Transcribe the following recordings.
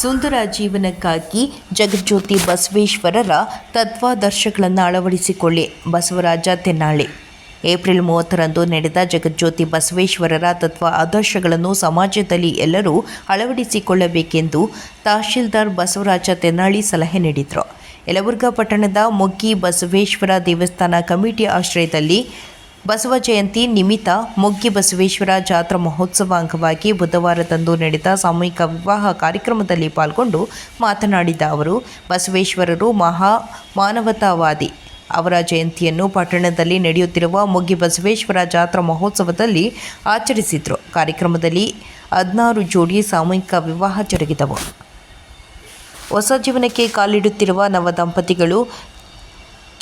ಸುಂದರ ಜೀವನಕ್ಕಾಗಿ ಜಗಜ್ಯೋತಿ ಬಸವೇಶ್ವರರ ತತ್ವಾದರ್ಶಗಳನ್ನು ಅಳವಡಿಸಿಕೊಳ್ಳಿ. ಬಸವರಾಜ ತೆನ್ನಾಳಿ. ಏಪ್ರಿಲ್ ಮೂವತ್ತರಂದು ನಡೆದ ಜಗಜ್ಯೋತಿ ಬಸವೇಶ್ವರರ ತತ್ವ ಆದರ್ಶಗಳನ್ನು ಸಮಾಜದಲ್ಲಿ ಎಲ್ಲರೂ ಅಳವಡಿಸಿಕೊಳ್ಳಬೇಕೆಂದು ತಹಶೀಲ್ದಾರ್ ಬಸವರಾಜ ತೆನ್ನಾಳಿ ಸಲಹೆ ನೀಡಿದರು. ಯಲಬುರ್ಗಾ ಪಟ್ಟಣದ ಮೊಗ್ಗಿ ಬಸವೇಶ್ವರ ದೇವಸ್ಥಾನ ಕಮಿಟಿ ಆಶ್ರಯದಲ್ಲಿ ಬಸವ ಜಯಂತಿ ನಿಮಿತ್ತ ಮೊಗ್ಗಿ ಬಸವೇಶ್ವರ ಜಾತ್ರಾ ಮಹೋತ್ಸವ ಅಂಗವಾಗಿ ಬುಧವಾರದಂದು ನಡೆದ ಸಾಮೂಹಿಕ ವಿವಾಹ ಕಾರ್ಯಕ್ರಮದಲ್ಲಿ ಪಾಲ್ಗೊಂಡು ಮಾತನಾಡಿದ ಅವರು, ಬಸವೇಶ್ವರರು ಮಹಾ ಮಾನವತಾವಾದಿ. ಅವರ ಜಯಂತಿಯನ್ನು ಪಟ್ಟಣದಲ್ಲಿ ನಡೆಯುತ್ತಿರುವ ಮೊಗ್ಗಿ ಬಸವೇಶ್ವರ ಜಾತ್ರಾ ಮಹೋತ್ಸವದಲ್ಲಿ ಆಚರಿಸಿದ್ರು. ಕಾರ್ಯಕ್ರಮದಲ್ಲಿ ಹದಿನಾರು ಜೋಡಿ ಸಾಮೂಹಿಕ ವಿವಾಹ ಜರುಗಿದವು. ಹೊಸ ಜೀವನಕ್ಕೆ ಕಾಲಿಡುತ್ತಿರುವ ನವ ದಂಪತಿಗಳು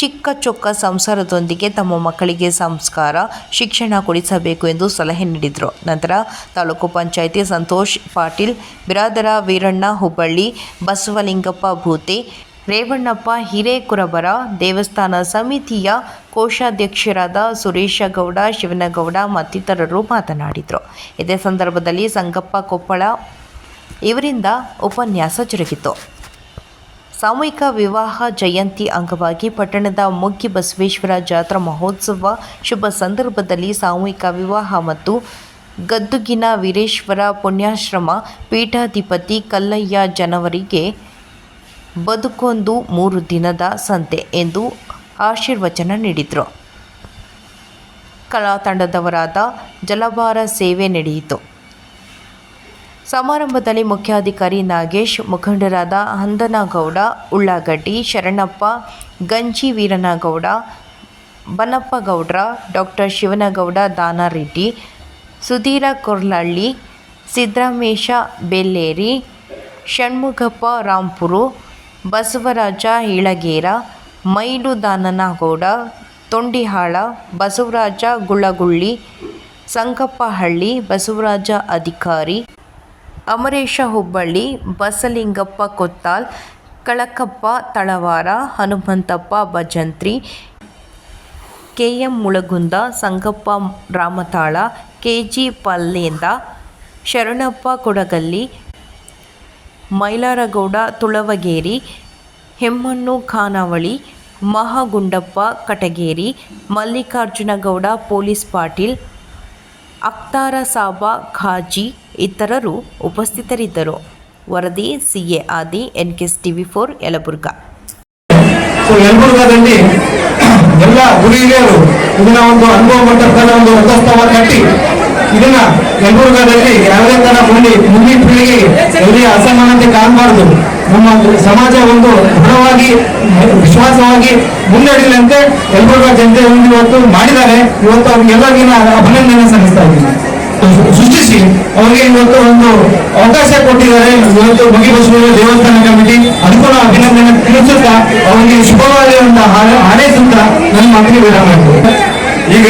ಚಿಕ್ಕ ಚೊಕ್ಕ ಸಂಸಾರದೊಂದಿಗೆ ತಮ್ಮ ಮಕ್ಕಳಿಗೆ ಸಂಸ್ಕಾರ, ಶಿಕ್ಷಣ ಕೊಡಿಸಬೇಕು ಎಂದು ಸಲಹೆ ನೀಡಿದರು. ನಂತರ ತಾಲೂಕು ಪಂಚಾಯಿತಿ ಸಂತೋಷ್ ಪಾಟೀಲ್, ಬಿರಾದರ ವೀರಣ್ಣ ಹುಬ್ಬಳ್ಳಿ, ಬಸವಲಿಂಗಪ್ಪ ಭೂತೆ, ರೇವಣ್ಣಪ್ಪ ಹಿರೇಕುರಬರ, ದೇವಸ್ಥಾನ ಸಮಿತಿಯ ಕೋಶಾಧ್ಯಕ್ಷರಾದ ಸುರೇಶ ಗೌಡ ಶಿವನಗೌಡ ಮತ್ತಿತರರು ಮಾತನಾಡಿದರು. ಇದೇ ಸಂದರ್ಭದಲ್ಲಿ ಸಂಗಪ್ಪ ಕೊಪ್ಪಳ ಇವರಿಂದ ಉಪನ್ಯಾಸ ಜರುಗಿತು. ಸಾಮೂಹಿಕ ವಿವಾಹ ಜಯಂತಿ ಅಂಗವಾಗಿ ಪಟ್ಟಣದ ಮುಗ್ಗಿ ಬಸವೇಶ್ವರ ಜಾತ್ರಾ ಮಹೋತ್ಸವ ಶುಭ ಸಂದರ್ಭದಲ್ಲಿ ಸಾಮೂಹಿಕ ವಿವಾಹ ಮತ್ತು ಗದ್ದುಗಿನ ವೀರೇಶ್ವರ ಪುಣ್ಯಾಶ್ರಮ ಪೀಠಾಧಿಪತಿ ಕಲ್ಲಯ್ಯ ಜನವರಿಗೆ ಬದುಕೊಂದು ಮೂರು ದಿನದ ಸಂತೆ ಎಂದು ಆಶೀರ್ವಚನ ನೀಡಿದರು. ಕಲಾ ತಂಡದವರಾದ ಜಲಭಾರ ಸೇವೆ ನಡೆಯಿತು. ಸಮಾರಂಭದಲ್ಲಿ ಮುಖ್ಯಾಧಿಕಾರಿ ನಾಗೇಶ್, ಮುಖಂಡರಾದ Handanagouda, Ullagaddi, Sharanappa, Ganji Veeranagouda Bannappagoudra doctor Shivanagouda, Danareddy, Sudhira Korlahalli Siddaramesha Belleri, Shanmukhappa Rampuru, Basavaraja Ilagera, Mailu Dananagouda, Tondihala, Basavaraja Gullagulli Sankappahalli, Basavaraja Adhikari Amaresha Hubballi, Basalingappa Kottal, Kalakappa Talavara, Hanumanthappa Bhajantri K M Mulagunda, Sangappa Ramatala K G Pallenda Sharanappa Kodagalli, Mailaragouda Tulavageri Hemmannu Khanavali, Mahagundappa Katageri, Mallikarjunagouda police Patil Aktara Saba, Khaji ಇತರರು ಉಪಸ್ಥಿತರಿದ್ದರು. ವರದಿ CA Adi N ಎನ್ಕೆಸ್ TV four, Yelburga. ಯಲಬುರ್ಗಾದಲ್ಲಿ ಎಲ್ಲ ಗುರು ಹಿರಿಯರು ಇದನ್ನ ಒಂದು ಅನುಭವ ಮಟ್ಟದ ಒಂದು ರಥೋತ್ಸವ ಕಟ್ಟಿ ಇದನ್ನ ಯಲಬುರ್ಗದಲ್ಲಿ ಯಾವುದೇ ತರ ಮುಂದೆ ಮುಂದಿನ ಪೀಳಿಗೆ ಎಲ್ಲಿ ಅಸಮಾನತೆ ಕಾಣಬಾರದು. ನಮ್ಮ ಸಮಾಜ ಒಂದು ದೃಢವಾಗಿ ವಿಶ್ವಾಸವಾಗಿ ಮುನ್ನಡೆಯಲಂತೆ ಎಲ್ಬರ್ಗ ಜನತೆ ಇವತ್ತು ಮಾಡಿದ್ದಾರೆ. ಇವತ್ತು ಅವ್ರಿಗೆಲ್ಲರಿಗೂ ನಾನು ಅಭಿನಂದನೆ ಸಲ್ಲಿಸ್ತಾ ಇದ್ದೀನಿ. ಸೃಷ್ಟಿಸಿ, ಅವರಿಗೆ ಇವತ್ತು ಒಂದು ಅವಕಾಶ ಕೊಟ್ಟಿದ್ದಾರೆ. ಇವತ್ತು ಮುಗಿಬಸವೇಶ್ವರ ದೇವಸ್ಥಾನ ಕಮಿಟಿ ಅನುಕೂಲ ಅಭಿನಂದನೆ ತಿಳಿಸುತ್ತಾ, ಅವರಿಗೆ ಶುಭವಾದ ಹಾರೈಸುತ್ತಾ ನನ್ನ ಮಾತಿಗೆ ವಿರಾಮ. ಈಗ